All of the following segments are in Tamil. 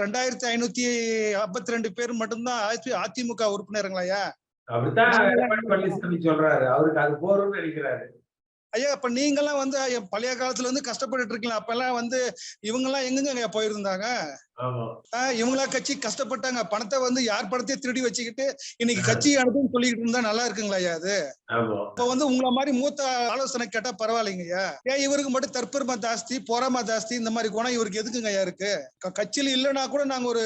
ரெண்டாயிரத்தி ஐநூத்தி ஐம்பத்தி ரெண்டு பேர் மட்டும்தான் அதிமுக உறுப்பினருங்களையா அப்படித்தான் பழனிசாமி சொல்றாரு. அவருக்கு அது போறோம்னு நினைக்கிறாரு. ஐயா இப்ப நீங்கெல்லாம் வந்து ஐயா, பழைய காலத்துல இருந்து கஷ்டப்பட்டுட்டு இருக்கீங்களா? அப்ப எல்லாம் வந்து இவங்க எல்லாம் எங்கங்க போயிருந்தாங்க? ஆமா. ஆஹ் இவங்களா கட்சி கஷ்டப்பட்டாங்க. பணத்தை வந்து யார் பணத்தையும் திருடி வச்சுக்கிட்டு இன்னைக்கு கட்சி அனுப்புன்னு சொல்லிக்கிட்டு இருந்தா நல்லா இருக்குங்களா ஐயா அது? இப்ப வந்து உங்களை மாதிரி மூத்த ஆலோசனை கேட்டா பரவாயில்லைங்கய்யா ஏன் இவருக்கு மட்டும் தற்பெருமை ஜாஸ்தி பொறாமை ஜாஸ்தி இந்த மாதிரி குணம் இவருக்கு எதுக்குங்க ஐயா இருக்கு? கட்சியில இல்லைன்னா கூட நாங்க ஒரு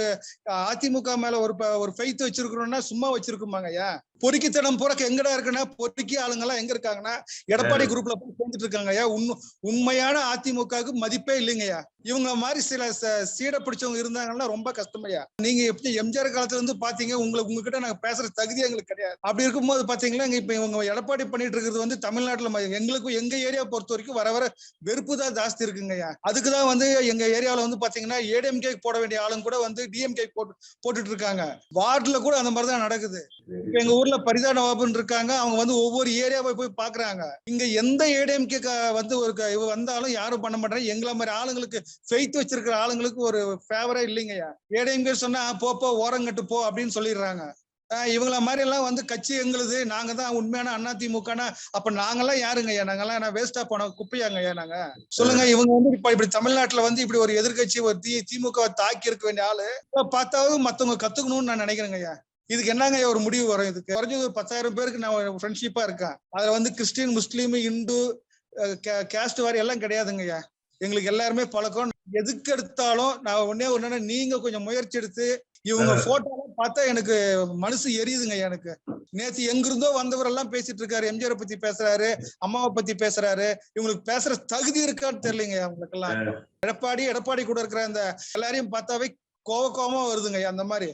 அதிமுக மேல ஒரு ஒரு ஃபெய்த் வச்சிருக்கிறோம்னா சும்மா வச்சிருக்கோமாங்க ஐயா? பொறுக்கித்தனம் பூரா எங்கடா இருக்குன்னா பொறுக்கி ஆளுங்க எல்லாம் எங்க இருக்காங்கன்னா எடப்பாடி குரூப்ல போய் சேர்ந்துட்டு இருக்காங்க ஐயா உண்மை உண்மையான அதிமுகவுக்கு மதிப்பே இல்லைங்கய்யா. இவங்க மாதிரி சில ச- சீடை பிடிச்சவங்க இருந்தாங்கன்னா ரொம்ப கஷ்டமையா நீங்க எப்படி எம்ஜிஆர் காலத்துல இருந்து பாத்தீங்க உங்களுக்கு உங்ககிட்ட நாங்க பேசுற தகுதி எங்களுக்கு கிடையாது. அப்படி இருக்கும்போது பாத்தீங்கன்னா இப்ப இவங்க எடப்பாடி பண்ணிட்டு இருக்கிறது வந்து தமிழ்நாட்டுல எங்களுக்கும் எங்க ஏரியா பொறுத்த வரைக்கும் வர வர வெறுப்பு தான் ஜாஸ்தி இருக்குங்கய்யா. அதுக்குதான் வந்து எங்க ஏரியாவில வந்து பாத்தீங்கன்னா ஏடிஎம்கே போட வேண்டிய ஆளுங்க கூட வந்து டிஎம்கே போட்டு போட்டுட்டு இருக்காங்க. வார்டுல கூட அந்த மாதிரி தான் நடக்குது. இப்ப எங்க ஊர்ல பரிதா நவாபுன்னு இருக்காங்க அவங்க வந்து ஒவ்வொரு ஏரியாவை போய் பாக்குறாங்க. இங்க எந்த ஏடிஎம்கே வந்து ஒரு க- வந்தாலும் யாரும் பண்ண மாட்டாங்க. எங்களை மாதிரி ஆளுங்களுக்கு ஃபெய்த் வச்சிருக்கிற ஆளுங்களுக்கு ஒரு ஃபேவரா இல்லைங்கய்யா ஏடிஎம்கே சொன்னா போ போ ஓரங்கட்டு போ அப்படின்னு சொல்லிடுறாங்க. இவங்கள மாதிரி எல்லாம் வந்து கட்சி எங்களுது. நாங்க தான் உண்மையான அதிமுகனா அப்ப நாங்கெல்லாம் யாருங்கய்யா நாங்கெல்லாம் நான் வேஸ்டா போன குப்பையாங்கய்யா நாங்க? சொல்லுங்க இவங்க வந்து இப்ப இப்படி தமிழ்நாட்டுல வந்து இப்படி ஒரு எதிர்க்கட்சி ஒரு தி திமுக தாக்கி இருக்க வேண்டிய ஆளு. பார்த்தாவது மத்தவங்க கத்துக்கணும்னு நான் நினைக்கிறேங்க ஐயா. இதுக்கு என்னங்க ஒரு முடிவு வரும் இதுக்கு? குறைஞ்சது ஒரு பத்தாயிரம் பேருக்கு நான் ஃப்ரெண்ட்ஷிப்பா இருக்கேன். அதுல வந்து கிறிஸ்டின் முஸ்லீம் இந்து கேஸ்ட் வாரி எல்லாம் கிடையாதுங்க ஐயா. எங்களுக்கு எல்லாருமே பழக்கம். எதுக்கு எடுத்தாலும் நான் ஒன்னே ஒண்ணு நீங்க கொஞ்சம் முயற்சி எடுத்து இவங்க போட்டோ பார்த்தா எனக்கு மனசு எரியுதுங்க எனக்கு. நேத்து எங்கிருந்தோ வந்தவர் எல்லாம் பேசிட்டு இருக்காரு. எம்ஜிஆர் பத்தி பேசுறாரு அம்மாவை பத்தி பேசுறாரு. இவங்களுக்கு பேசுற தகுதி இருக்கான்னு தெரியலங்க அவங்களுக்கு எல்லாம் எடப்பாடி எடப்பாடி கூட இருக்கிற அந்த எல்லாரையும் பார்த்தாவே கோவ கோவமா வருதுங்க அந்த மாதிரி.